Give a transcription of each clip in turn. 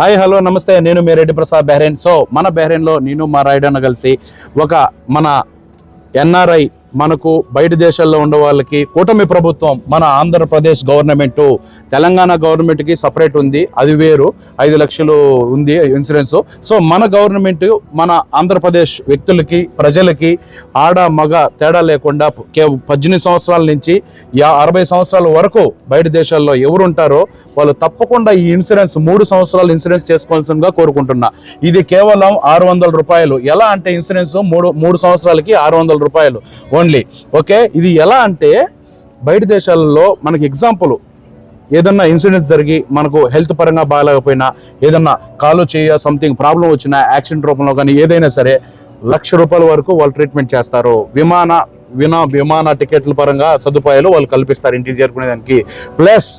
Hi hello నమస్తే. నేను మీ రెడ్డి ప్రసాద్ బెహ్రెయిన్ సో మన బెహ్రెయిన్లో నేను మా రైడన్న కలిసి ఒక మన ఎన్ఆర్ఐ మనకు బయట దేశాల్లో ఉండే వాళ్ళకి కూటమి ప్రభుత్వం మన ఆంధ్రప్రదేశ్ గవర్నమెంట్ తెలంగాణ గవర్నమెంట్కి సపరేట్ ఉంది. అది వేరు. ఐదు లక్షలు ఉంది ఇన్సూరెన్స్ సో మన గవర్నమెంట్ మన ఆంధ్రప్రదేశ్ వ్యక్తులకి ప్రజలకి ఆడ మగ తేడా లేకుండా కే పద్దెనిమిది సంవత్సరాల నుంచి అరవై సంవత్సరాల వరకు బయట దేశాల్లో ఎవరు ఉంటారో వాళ్ళు తప్పకుండా ఈ ఇన్సూరెన్స్ మూడు సంవత్సరాలు ఇన్సూరెన్స్ చేసుకోవాల్సిందిగా కోరుకుంటున్నా. ఇది కేవలం ఆరు వందల రూపాయలు. ఎలా అంటే ఇన్సూరెన్స్ మూడు మూడు సంవత్సరాలకి ఆరు వందల రూపాయలు. ఓన్లీ. ఓకే? ఇది ఎలా అంటే బయట దేశాలలో మనకి ఎగ్జాంపుల్ ఏదన్నా ఇన్సూరెన్స్ జరిగి మనకు హెల్త్ పరంగా బాగాలేకపోయినా ఏదన్నా కాలు చేయ సంథింగ్ ప్రాబ్లం వచ్చినా యాక్సిడెంట్ రూపంలో కానీ ఏదైనా సరే లక్ష రూపాయల వరకు వాళ్ళు ట్రీట్మెంట్ చేస్తారు. విమాన వినా విమాన టికెట్ల పరంగా సదుపాయాలు వాళ్ళు కల్పిస్తారు ఇంటికి చేరుకునేదానికి. ప్లస్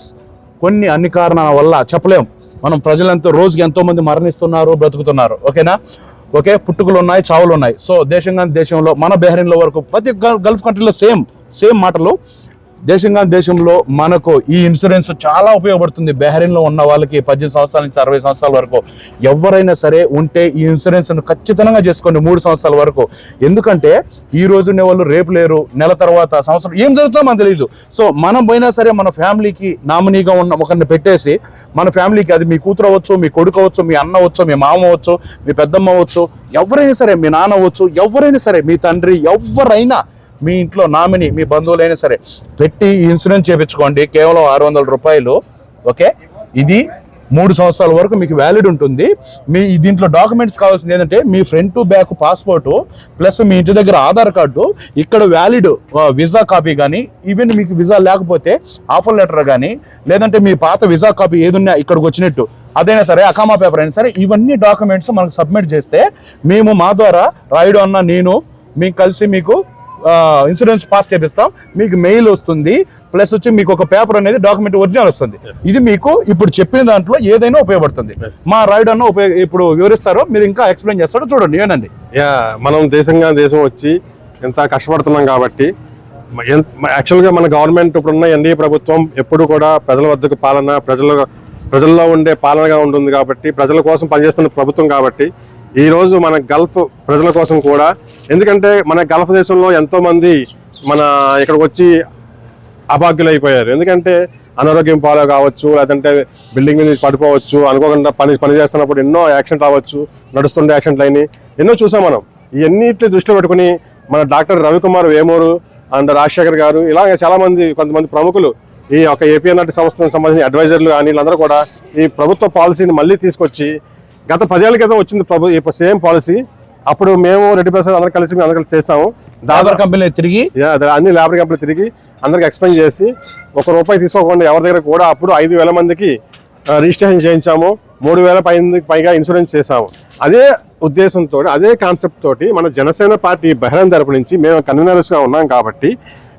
కొన్ని అన్ని కారణాల వల్ల చెప్పలేం. మనం ప్రజలంతా రోజుకి ఎంతోమంది మరణిస్తున్నారు బ్రతుకుతున్నారు. ఓకేనా? ఓకే? పుట్టుకలు ఉన్నాయి చావులు ఉన్నాయి సో దేశంగా దేశంలో మన బెహ్రెయిన్లో వరకు ప్రతి గల్ఫ్ కంట్రీలో సేమ్ సేమ్ మాటలు. దేశంగా దేశంలో మనకు ఈ ఇన్సూరెన్స్ చాలా ఉపయోగపడుతుంది. బెహరీన్లో ఉన్న వాళ్ళకి పద్దెనిమిది సంవత్సరాల నుంచి అరవై సంవత్సరాల వరకు. ఎవరైనా సరే ఉంటే ఈ ఇన్సూరెన్స్ను ఖచ్చితంగా చేసుకోండి మూడు సంవత్సరాల వరకు. ఎందుకంటే ఈ రోజు వాళ్ళు రేపు లేరు నెల తర్వాత సంవత్సరం ఏం జరుగుతుందో మనకు తెలియదు సో మనం పోయినా సరే మన ఫ్యామిలీకి నామినీగా ఉన్న ఒకరిని పెట్టేసి మన ఫ్యామిలీకి అది మీ కూతురు అవ్వచ్చు మీ కొడుకు అవ్వచ్చు మీ అన్న అవ్వచ్చు మీ మామ అవ్వచ్చు మీ పెద్దమ్మ అవ్వచ్చు ఎవరైనా సరే మీ నాన్న అవ్వచ్చు ఎవరైనా సరే మీ తండ్రి ఎవరైనా మీ ఇంట్లో నామినీ మీ బంధువులైనా సరే పెట్టి ఇన్సూరెన్స్ చేయించుకోండి. కేవలం ఆరు వందల రూపాయలు. ఓకే? ఇది మూడు సంవత్సరాల వరకు మీకు వ్యాలిడ్ ఉంటుంది. మీ దీంట్లో డాక్యుమెంట్స్ కావాల్సింది ఏంటంటే మీ front to back passport plus మీ ఇంటి దగ్గర ఆధార్ కార్డు ఇక్కడ వ్యాలిడ్ వీసా కాపీ కానీ ఈవెన్ మీకు వీసా లేకపోతే ఆఫర్ లెటర్ కానీ లేదంటే మీ పాత వీసా కాపీ ఏదున్నా ఇక్కడికి వచ్చినట్టు అదైనా సరే అకామా పేపర్ అయినా సరే ఇవన్నీ డాక్యుమెంట్స్ మనకు సబ్మిట్ చేస్తే మేము మా ద్వారా రాయుడు అన్న నేను మీకు కలిసి మీకు ఇన్సూరెన్స్ పాస్ చేపిస్తాం. మీకు మెయిల్ వస్తుంది. ప్లస్ వచ్చి మీకు ఒక పేపర్ అనేది డాక్యుమెంట్ ఒరిజినల్ వస్తుంది. ఇది మీకు ఇప్పుడు చెప్పిన దాంట్లో ఏదైనా ఉపయోగపడుతుంది. మా రైడ్ అన్న ఉపయోగ ఇప్పుడు వివరిస్తారో మీరు ఇంకా ఎక్స్ప్లెయిన్ చేస్తారో చూడండి. ఏనండి? యా మనం దేశంగా దేశం వచ్చి ఎంత కష్టపడుతున్నాం కాబట్టి యాక్చువల్గా మన గవర్నమెంట్ ఇప్పుడున్న ఎన్డీఏ ప్రభుత్వం ఎప్పుడు కూడా ప్రజల వద్దకు పాలన ప్రజల ప్రజల్లో ఉండే పాలనగా ఉంటుంది కాబట్టి ప్రజల కోసం పనిచేస్తున్న ప్రభుత్వం కాబట్టి ఈ రోజు మన గల్ఫ్ ప్రజల కోసం కూడా ఎందుకంటే మన గల్ఫ్ దేశంలో ఎంతో మంది మన ఇక్కడికి వచ్చి అభాగ్యులైపోయారు. ఎందుకంటే అనారోగ్యం పాలు కావచ్చు లేదంటే బిల్డింగ్ మీద నుంచి పడిపోవచ్చు అనుకోకుండా పని పని చేస్తున్నప్పుడు ఎన్నో యాక్సిడెంట్ అవ్వచ్చు నడుస్తుండే యాక్సిడెంట్లు అయినాయి. ఎన్నో చూసాం మనం. ఇవన్నిటిని దృష్టిలో పెట్టుకుని మన డాక్టర్ రవికుమార్ వేమూరు అండ్ రాజశేఖర్ గారు ఇలాగే చాలామంది కొంతమంది ప్రముఖులు ఈ యొక్క ఏపీఎన్ఆర్టీ సంస్థకు సంబంధించిన అడ్వైజర్లు కానీ వీళ్ళందరూ కూడా ఈ ప్రభుత్వ పాలసీని మళ్ళీ తీసుకొచ్చి గత పదేళ్ళ క్రితం వచ్చింది ప్రభు సేమ్ పాలసీ అప్పుడు మేము రెడ్డి ప్రసాద్ అందరం కలిసి మేము అందరం కలిసి చేసాము డాబర్ కంపెనీ తిరిగి? అన్ని లేబర్ క్యాంపులు తిరిగి అందరికి ఎక్స్ప్లెయిన్ చేసి ఒక రూపాయి తీసుకోకుండా ఎవరి దగ్గర కూడా అప్పుడు ఐదు వేల మందికి రిజిస్ట్రేషన్ చేయించాము. మూడు వేల పైగా ఇన్సూరెన్స్ చేశాము. అదే ఉద్దేశంతో అదే కాన్సెప్ట్ తోటి మన జనసేన పార్టీ బహిరంగ తరపు నుంచి మేము కన్వీనర్స్గా ఉన్నాం కాబట్టి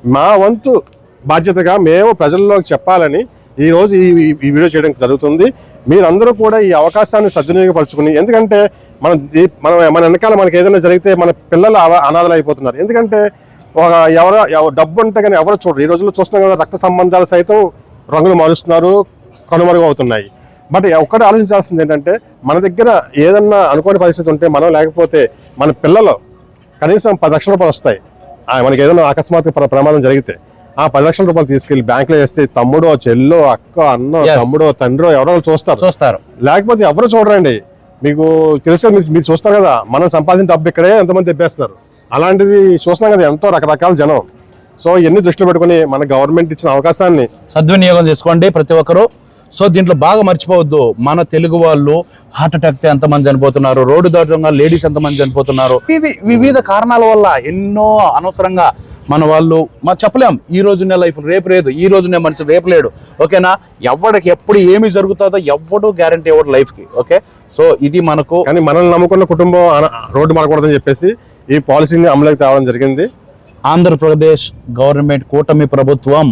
మా వంతు బాధ్యతగా మేము ప్రజల్లోకి చెప్పాలని ఈ రోజు ఈ ఈ- ఈ వీడియో చేయడం జరుగుతుంది. మీరందరూ కూడా ఈ అవకాశాన్ని సద్వినియోగపరచుకుని ఎందుకంటే మన మన మన వెనకాల మనకి ఏదైనా జరిగితే మన పిల్లలు అనాథలు అయిపోతున్నారు. ఎందుకంటే ఒక ఎవరో ఎవ- డబ్బు ఉంటే కానీ ఎవరు చూడరు. ఈ రోజుల్లో చూస్తున్నాం కదా రక్త సంబంధాలు సైతం రంగులు మారుస్తున్నారు కనుమరుగు అవుతున్నాయి. బట్ ఒక్కటి ఆలోచించాల్సింది ఏంటంటే మన దగ్గర ఏదన్నా అనుకోని పరిస్థితి ఉంటే మనం లేకపోతే మన పిల్లలు కనీసం పది లక్షల రూపాయలు వస్తాయి. ఆ, మనకి ఏదైనా అకస్మాత్తు ప్ర- ప్రమాదం జరిగితే ఆ పది లక్షల రూపాయలు తీసుకెళ్ళి బ్యాంకులో వేస్తే తమ్ముడో చెల్లో అక్క అన్నో. తమ్ముడో తండ్రో ఎవరో చూస్తారు. చూస్తారు. లేకపోతే ఎవరు చూడరండి. మీకు తెలుసు కదా, మీరు- మీరు చూస్తారు కదా మనం సంపాదించిన డబ్బు ఇక్కడే ఎంతమంది తెప్పేస్తారు అలాంటిది చూస్తున్నాం కదా ఎంతో రకరకాల జనం. సో ఇవన్నీ దృష్టిలో పెట్టుకుని మన గవర్నమెంట్ ఇచ్చిన అవకాశాన్ని సద్వినియోగం చేసుకోండి ప్రతి ఒక్కరు. సో దీంట్లో బాగా మర్చిపోవద్దు. మన తెలుగు వాళ్ళు హార్ట్ అటాక్ ఎంతమంది చనిపోతున్నారు? రోడ్డు దాటంగా లేడీస్ ఎంతమంది చనిపోతున్నారు? ఇవి వివిధ కారణాల వల్ల ఎన్నో అనవసరంగా మన వాళ్ళు మా చెప్పలేం. ఈ రోజునే లైఫ్ రేపు లేదు ఈ రోజునే మనిషి రేపు లేడు. ఓకేనా? ఎవడికి ఎప్పుడు ఏమి జరుగుతుందో ఎవడు గ్యారంటీ ఇవ్వడు లైఫ్కి. ఓకే? సో ఇది మనకు కానీ మనల్ని నమ్ముకున్న కుటుంబం రోడ్డు మారకూడదని చెప్పేసి ఈ పాలసీని అమలుకి తేవడం జరిగింది. ఆంధ్రప్రదేశ్ గవర్నమెంట్ కూటమి ప్రభుత్వం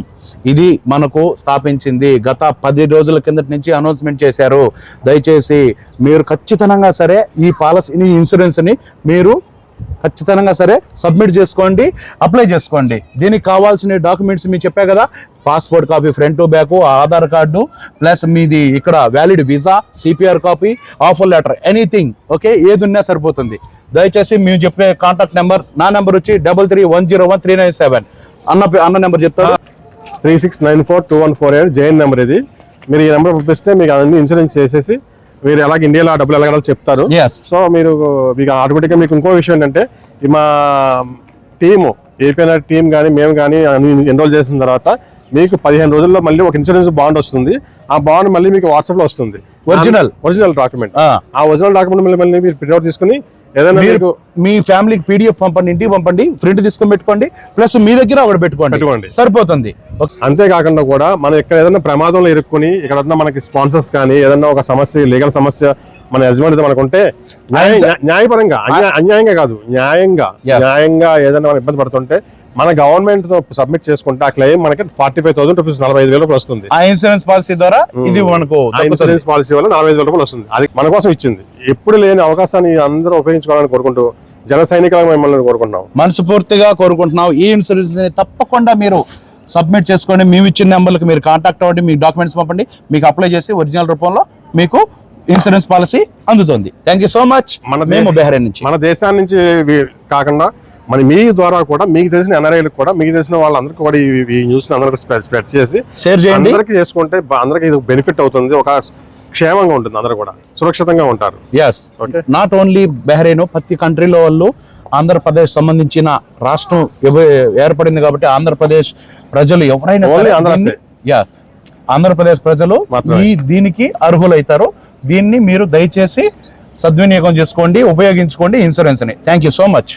ఇది మనకు స్థాపించింది. గత పది రోజుల కిందటి నుంచి అనౌన్స్మెంట్ చేశారు. దయచేసి మీరు ఖచ్చితంగా సరే ఈ పాలసీని ఇన్సూరెన్స్ని మీరు ఖచ్చితంగా సరే సబ్మిట్ చేసుకోండి అప్లై చేసుకోండి. దీనికి కావాల్సిన డాక్యుమెంట్స్ మీరు చెప్పా కదా passport copy front to back Aadhaar card plus మీది ఇక్కడ valid visa CPR copy offer letter anything okay? ఏది ఉన్నా సరిపోతుంది. దయచేసి మేము చెప్పే కాంటాక్ట్ నెంబర్ నా నెంబర్ వచ్చి double three one zero one three nine seven అన్న అన్న నెంబర్ చెప్తారా three six nine four two one four eight nine number ఇది. మీరు ఈ నెంబర్ పంపిస్తే మీకు అన్ని ఇన్సూరెన్స్ చేసేసి మీరు ఎలాగ ఇండియాలో డబ్బులు ఎలాగో చెప్తారు. సో మీరు మీకు ఆటోమేటిక్గా మీకు ఇంకో విషయం ఏంటంటే మా టీము ఏపీఎన్ఆర్ టీం కానీ మేము కానీ ఎన్రోల్ చేసిన తర్వాత మీకు పదిహేను రోజుల్లో మళ్ళీ ఒక ఇన్సూరెన్స్ బాండ్ వస్తుంది. ఆ బాండ్ మళ్ళీ మీకు వాట్సాప్లో వస్తుంది. Original? ఒరిజినల్ డాక్యుమెంట్ ఆ. ఆ ఒరిజినల్ డాక్యుమెంట్ మళ్ళీ మళ్ళీ మీరు ప్రింట్అవుట్ తీసుకుని ఏదైనా మీరు మీ ఫ్యామిలీకి పీడిఎఫ్ పంపండి ఇంటికి పంపండి ప్రింట్ తీసుకొని పెట్టుకోండి ప్లస్ మీ దగ్గర ఒకటి పెట్టుకోండి. సరిపోతుంది అంతేకాకుండా కూడా మనం ఇక్కడ ఏదైనా ప్రమాదంలో ఇరుక్కుని ఇక్కడ మనకి స్పాన్సర్స్ కానీ ఏదైనా ఒక సమస్య లీగల్ సమస్య మన యజమానితో మనకు ఉంటే న్యాయ- ఆయన- న్యాయ- న్యాయపరంగా అన్యా- అన్యాయంగా కాదు న్యాయంగా. న్యాయంగా ఏదైనా మనం ఇబ్బంది పడుతుంటే మన గవర్నమెంట్తో సబ్మిట్ చేసుకుంటే ఆ క్లెయిమ్ మనకి ఫార్టీ ఫైవ్ థౌసండ్ రూపీస్ నలభై ఐదు వేలు రూపాయలు వస్తుంది. ఆ ఇన్సూరెన్స్ పాలసీ ద్వారా ఇది మనకు ఆ. ఇన్సూరెన్స్ పాలసీ వల్ల నలభై ఐదు వేల రూపాయలు వస్తుంది. అది మన కోసం ఇచ్చింది. ఎప్పుడు లేని అవకాశాన్ని అందరూ ఉపయోగించుకోవాలని కోరుకుంటూ జన సైనికులుగా మిమ్మల్ని కోరుకుంటున్నాం. మనస్ఫూర్తిగా కోరుకుంటున్నాం. ఈ ఇన్సూరెన్స్ని తప్పకుండా మీరు సబ్మిట్ చేసుకోండి. మేము ఇచ్చిన నెంబర్కి మీరు కాంటాక్ట్ అవ్వండి. మీ డాక్యుమెంట్స్ పంపండి. మీకు అప్లై చేసి ఒరిజినల్ రూపంలో మీకు ఇన్సూరెన్స్ పాలసీ అందుతుంది. థ్యాంక్ యూ సో మచ్ మన మేము బెహ్రెయిన్ నుంచి. మన దేశాన్ని నుంచి కాకుండా మన మీ ద్వారా కూడా మీకు తెలిసిన ఎన్ఆర్ఐలకు కూడా మీకు తెలిసిన వాళ్ళందరికీ కూడా ఈ- న్యూస్ అందరికీ స్ప్రెడ్ చేసి షేర్ చేయండి. అందరికీ చేసుకుంటే అందరికీ ఇది బెనిఫిట్ అవుతుంది ఒక క్షేమంగా ఉంటుంది అందరూ కూడా సురక్షితంగా ఉంటారు. ఎస్. నాట్ ఓన్లీ బెహ్రెయిన్ ప్రతి కంట్రీలో వాళ్ళు ఆంధ్రప్రదేశ్ సంబంధించిన రాష్ట్రం ఏర్పడింది కాబట్టి ఆంధ్రప్రదేశ్ ప్రజలు ఎవరైనా yes, ఆంధ్రప్రదేశ్ ప్రజలు. ఈ దీనికి అర్హులైతారు. దీన్ని మీరు దయచేసి సద్వినియోగం చేసుకోండి ఉపయోగించుకోండి ఇన్సూరెన్స్ని థ్యాంక్ యూ సో మచ్